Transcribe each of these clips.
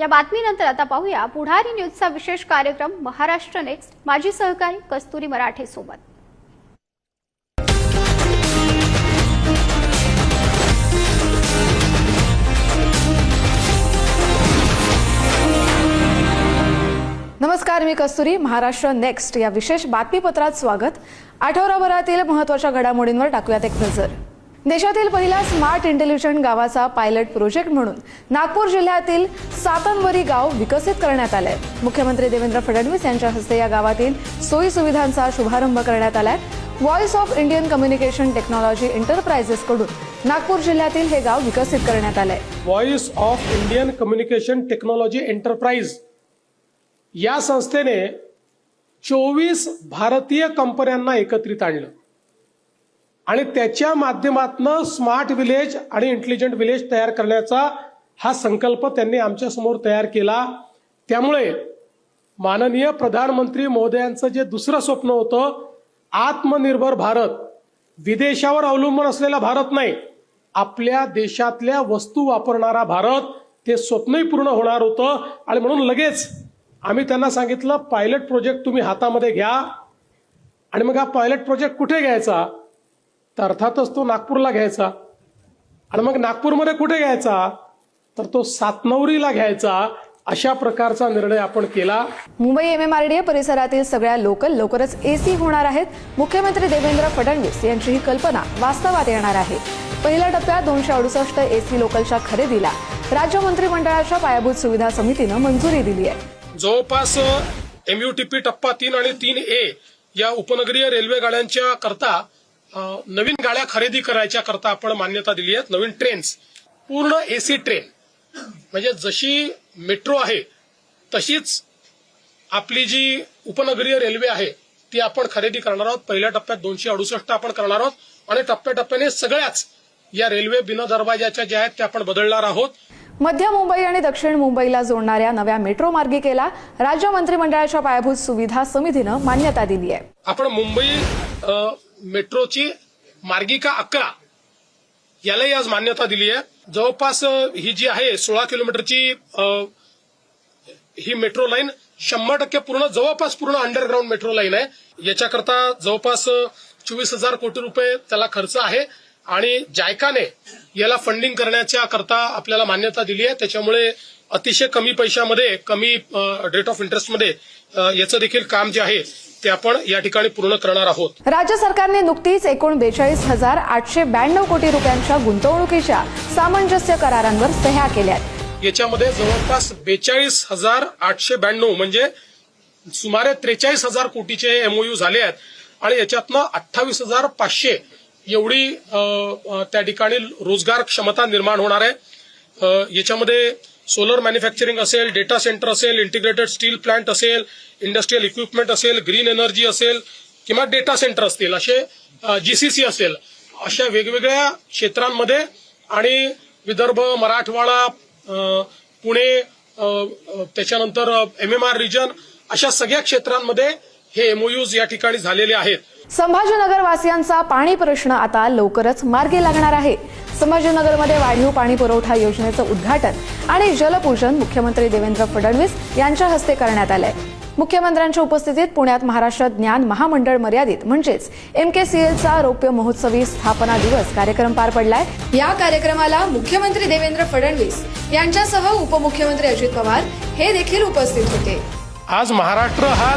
या बातमीनंतर आता पाहूया. पुढारी न्यूजचा विशेष कार्यक्रम महाराष्ट्र नेक्स्ट. माजी सहकारी कस्तुरी मराठे सोबत. नमस्कार मी कस्तुरी. महाराष्ट्र नेक्स्ट. या विशेष बातमीपत्रात स्वागत. आठवडाभरातील महत्त्वाच्या घडामोडींवर टाकूयात एक नजर. देशातील पहिला स्मार्ट इंटेलिजंट गावाचा पायलट प्रोजेक्ट म्हणून नागपूर जिल्ह्यातील सातनवरी गाव विकसित करण्यात आलंय. मुख्यमंत्री देवेंद्र फडणवीस यांच्या हस्ते या गावातील सोयी सुविधांचा शुभारंभ करण्यात आलाय. Voice of Indian communication technology enterprises कडून नागपूर जिल्ह्यातील हे गाव विकसित करण्यात आलंय. Voice of Indian communication technology enterprise या संस्थेने चोवीस भारतीय कंपन्यांना एकत्रित आणलं. आणि त्याच्या माध्यमातनं स्मार्ट विलेज आणि इंटेलिजंट विलेज तयार करण्याचा हा संकल्प त्यांनी आमच्यासमोर तयार केला. त्यामुळे माननीय प्रधानमंत्री महोदयांचं जे दुसरं स्वप्न होतं आत्मनिर्भर भारत विदेशावर अवलंबून असलेला भारत नाही आपल्या देशातल्या वस्तू वापरणारा भारत ते स्वप्नही पूर्ण होणार होतं. आणि म्हणून लगेच आम्ही त्यांना सांगितलं पायलट प्रोजेक्ट तुम्ही हातामध्ये घ्या. आणि मग हा पायलट प्रोजेक्ट कुठे घ्यायचा? तर अर्थातच तो नागपूरला घ्यायचा. आणि मग नागपूरमध्ये कुठे घ्यायचा? तर तो सातनवरीला घ्यायचा. अशा प्रकारचा निर्णय आपण केला. मुंबई एमएमआरडीए परिसरातील सगळ्या लोकल लवकरच एसी होणार आहेत. मुख्यमंत्री देवेंद्र फडणवीस यांची ही कल्पना वास्तवात येणार आहे. पहिल्या टप्प्यात दोनशे अडुसष्ट एसी लोकलच्या खरेदीला राज्य मंत्रिमंडळाच्या पायाभूत सुविधा समितीनं मंजुरी दिली आहे. जवळपास एमयूटीपी टप्पा तीन आणि तीन ए या उपनगरीय रेल्वे गाड्यांच्या करता नवीन गाड्या खरेदी करायच्या करता आपण मान्यता दिली आहे. नवीन ट्रेन्स पूर्ण एसी ट्रेन म्हणजे जशी मेट्रो आहे तशीच आपली जी उपनगरीय रेल्वे आहे ती आपण खरेदी करणार आहोत. पहिल्या टप्प्यात दोनशे अडुसष्ट आपण करणार आहोत. आणि टप्प्याटप्प्याने सगळ्याच या रेल्वे बिना दरवाजाच्या ज्या आहेत त्या आपण बदलणार आहोत. मध्य मुंबई आणि दक्षिण मुंबईला जोडणाऱ्या नव्या मेट्रो मार्गिकेला राज्य मंत्रिमंडळाच्या पायाभूत सुविधा समितीनं मान्यता दिली आहे. आपण मुंबई मेट्रोची मार्गिका अकरा. यालाही आज मान्यता दिली आहे. जवळपास ही जी आहे सोळा किलोमीटरची ही मेट्रो लाईन शंभर टक्के पूर्ण जवळपास पूर्ण अंडरग्राऊंड मेट्रो लाईन आहे. याच्याकरता जवळपास चोवीस हजार कोटी रुपये त्याला खर्च आहे. आणि जायकाने याला फंडिंग करण्याच्या करता आपल्याला मान्यता दिली आहे. त्याच्यामुळे अतिशय कमी पैशामध्ये कमी रेट ऑफ इंटरेस्टमध्ये याचं देखील काम जे आहे ते आपण या ठिकाणी पूर्ण करणार आहोत. राज्य सरकारने नुकतीच एकूण बेचाळीस हजार आठशे ब्याण्णव कोटी रुपयांच्या गुंतवणुकीच्या सामंजस्य करारांवर सह्या केल्या याच्यामध्ये जवळपास बेचाळीस हजार आठशे ब्याण्णव म्हणजे सुमारे त्रेचाळीस हजार कोटीचे एमओयू झाले आहेत. आणि याच्यातनं अठ्ठावीस हजार पाचशे एवढी त्या ठिकाणी रोजगार क्षमता निर्माण होणार आहे. याच्यामध्ये सोलर मॅन्युफॅक्चरिंग असेल डेटा सेंटर असेल इंटिग्रेटेड स्टील प्लांट असेल इंडस्ट्रीयल इक्विपमेंट असेल ग्रीन एनर्जी असेल किंवा डेटा सेंटर असतील असे जीसीसी असेल अशा वेगवेगळ्या क्षेत्रांमध्ये आणि विदर्भ मराठवाडा पुणे त्याच्यानंतर एम एम आर रिजन अशा सगळ्या क्षेत्रांमध्ये हे एमओयूज या ठिकाणी झालेले आहेत. संभाजीनगर वासियांचा पाणी प्रश्न आता लवकरच मार्गी लागणार आहे. संभाजीनगरमध्ये वाढीव पाणी पुरवठा योजनेचं उद्घाटन आणि जलपूजन मुख्यमंत्री देवेंद्र फडणवीस यांच्या हस्ते करण्यात आलंय. मुख्यमंत्र्यांच्या उपस्थितीत पुण्यात महाराष्ट्र ज्ञान महामंडळ मर्यादित म्हणजेच एमकेसीएलचा रौप्य महोत्सवी स्थापना दिवस कार्यक्रम पार पडलाय. या कार्यक्रमाला मुख्यमंत्री देवेंद्र फडणवीस यांच्यासह उपमुख्यमंत्री अजित पवार हे देखील उपस्थित होते. आज महाराष्ट्र हा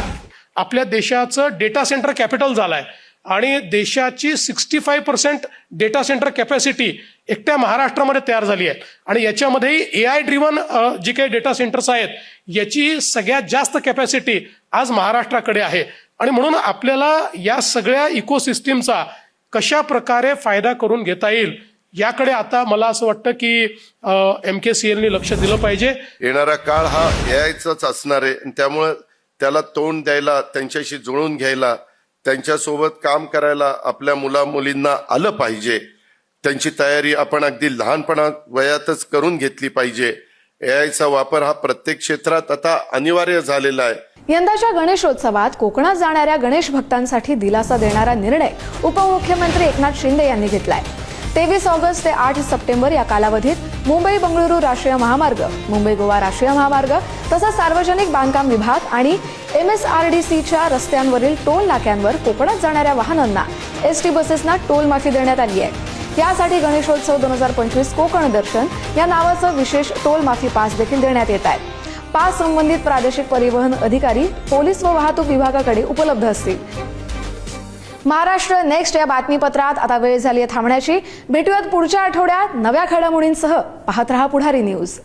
आपल्या देशाचं डेटा सेंटर कॅपिटल झालाय. आणि देशाची sixty five percent data centre capacity एकट्या महाराष्ट्रामध्ये तयार झाली आहे. आणि याच्यामध्येही ए आय ड्रिव्हन जी काही डेटा सेंटर्स आहेत याची सगळ्यात जास्त कॅपॅसिटी आज महाराष्ट्राकडे आहे. आणि म्हणून आपल्याला या सगळ्या इकोसिस्टीमचा कशा प्रकारे फायदा करून घेता येईल याकडे आता मला असं वाटतं की एम के सी एलनी लक्ष दिलं पाहिजे. येणारा काळ हा एआयचाच असणार आहे. त्यामुळं त्याला तोंड द्यायला त्यांच्याशी जुळून घ्यायला त्यांच्यासोबत काम करायला आपल्या मुला मुलींना आलं पाहिजे. त्यांची तयारी आपण अगदी लहानपणा वयातच करून घेतली पाहिजे. एआयचा वापर हा प्रत्येक क्षेत्रात आता अनिवार्य झालेला आहे. यंदाच्या गणेशोत्सवात कोकणात जाणाऱ्या गणेश भक्तांसाठी दिलासा देणारा निर्णय उपमुख्यमंत्री एकनाथ शिंदे यांनी घेतलाय. तेवीस ऑगस्ट ते आठ सप्टेंबर या कालावधीत मुंबई बंगळुरू राष्ट्रीय महामार्ग मुंबई गोवा राष्ट्रीय महामार्ग तसंच सार्वजनिक बांधकाम विभाग आणि एम एस आर डी सीच्या रस्त्यांवरील टोल नाक्यांवर कोकणात जाणाऱ्या वाहनांना एस टी बसेसना टोल माफी देण्यात आली आहे. यासाठी गणेशोत्सव दोन हजार पंचवीस कोकण दर्शन या नावाचं विशेष टोल माफी पास देखील देण्यात येत आहे. पास संबंधित प्रादेशिक परिवहन अधिकारी पोलीस व वाहतूक विभागाकडे उपलब्ध असतील. महाराष्ट्र नेक्स्ट या बातमीपत्रात आता वेळ झाली आहे थांबण्याची. भेटूयात पुढच्या आठवड्यात नव्या घडामोडींसह. पाहत रहा पुढारी न्यूज.